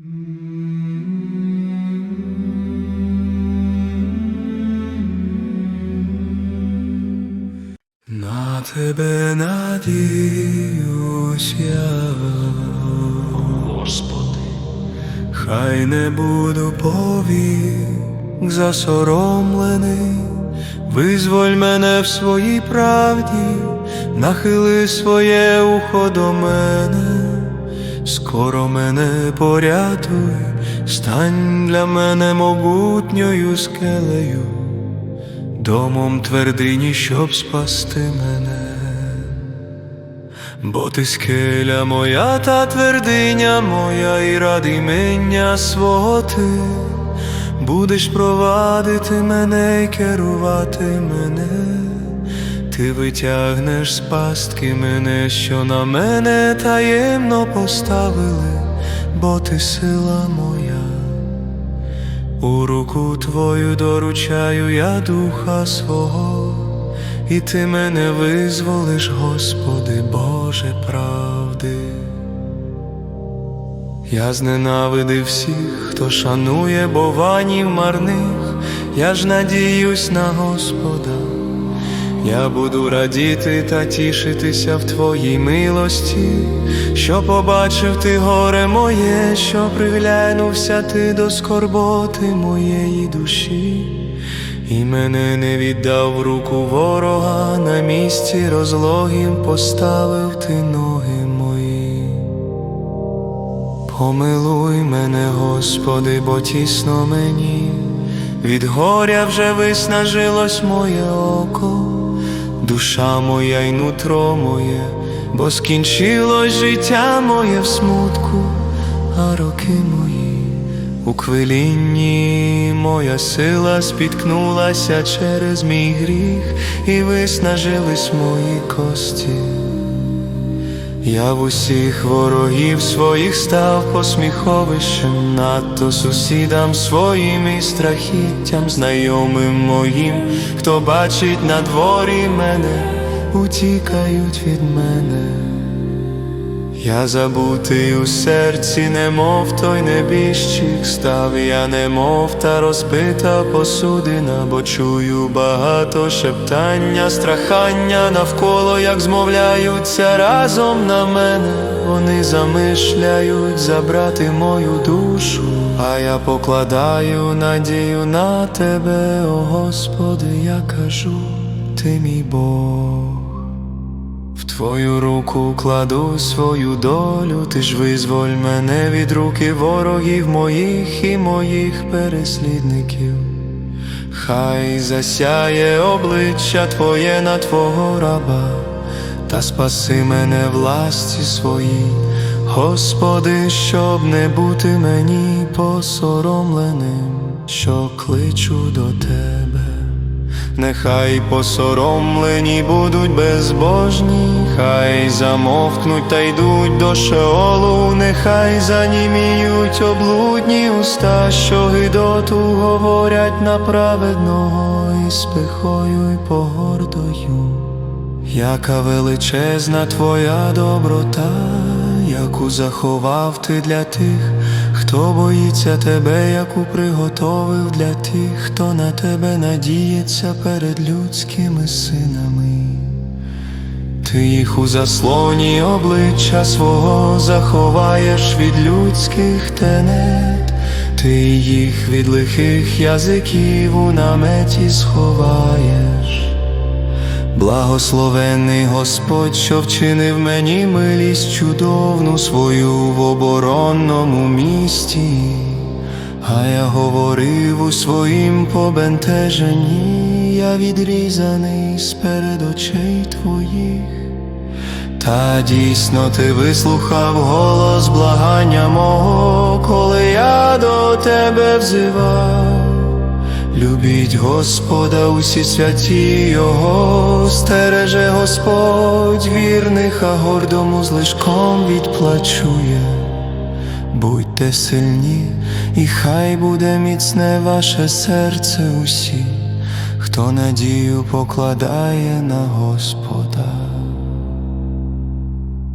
На тебе надіюсь я, Господи, хай не буду повік засоромлений, визволь мене в своїй правді, нахили своє ухо до мене, скоро мене порятуй, стань для мене могутньою скелею домом твердині, щоб спасти мене. Бо ти скеля моя та твердиня моя, і ради імення свого ти будеш провадити мене і керувати мене, ти витягнеш з пастки мене, що на мене таємно поставили, бо ти сила моя. У руку твою доручаю я духа свого, і ти мене визволиш, Господи, Боже правди. Я зненавидив всіх, хто шанує бованів марних, я ж надіюсь на Господа. Я буду радіти та тішитися в Твоїй милості, що побачив ти горе моє, що приглянувся ти до скорботи моєї душі, і мене не віддав руку ворога, на місці розлогім поставив ти ноги мої. Помилуй мене, Господи, бо тісно мені, від горя вже виснажилось моє око, душа моя й нутро моє, бо скінчилось життя моє в смутку, а роки мої у хвилінні моя сила спіткнулася через мій гріх, і виснажились мої кості. Я в усіх ворогів своїх став посміховищем, надто сусідам своїм і страхіттям, знайомим моїм, хто бачить на дворі мене, утікають від мене. Я забутий у серці, немов той небіжчик, став я немов та розбита посудина, бо чую багато шептання, страхання навколо, як змовляються разом на мене, вони замишляють забрати мою душу, а я покладаю надію на тебе, о Господи, я кажу, ти мій Бог. В твою руку кладу свою долю, ти ж визволь мене від руки ворогів моїх і моїх переслідників. Хай засяє обличчя Твоє на Твого раба, та спаси мене власті своїй, Господи, щоб не бути мені посоромленим, що кличу до Тебе. Нехай посоромлені будуть безбожні, хай замовкнуть та йдуть до шеолу, нехай заніміють облудні уста, що гидоту говорять на праведного і з пихою й погордою. Яка величезна твоя доброта, яку заховав ти для тих, хто боїться тебе, яку приготовив для тих, хто на тебе надіється перед людськими синами. Ти їх у заслоні обличчя свого заховаєш від людських тенет, ти їх від лихих язиків у наметі сховаєш. Благословений Господь, що вчинив мені милість чудовну свою в оборонному місті, а я говорив у своїм побентеженні, я відрізаний сперед очей твоїх. Та дійсно ти вислухав голос благання мого, коли я до тебе взивав. Любіть Господа усі святі Його, стереже Господь вірних, а гордому злишком відплачує. Будьте сильні, і хай буде міцне ваше серце усі, хто надію покладає на Господа.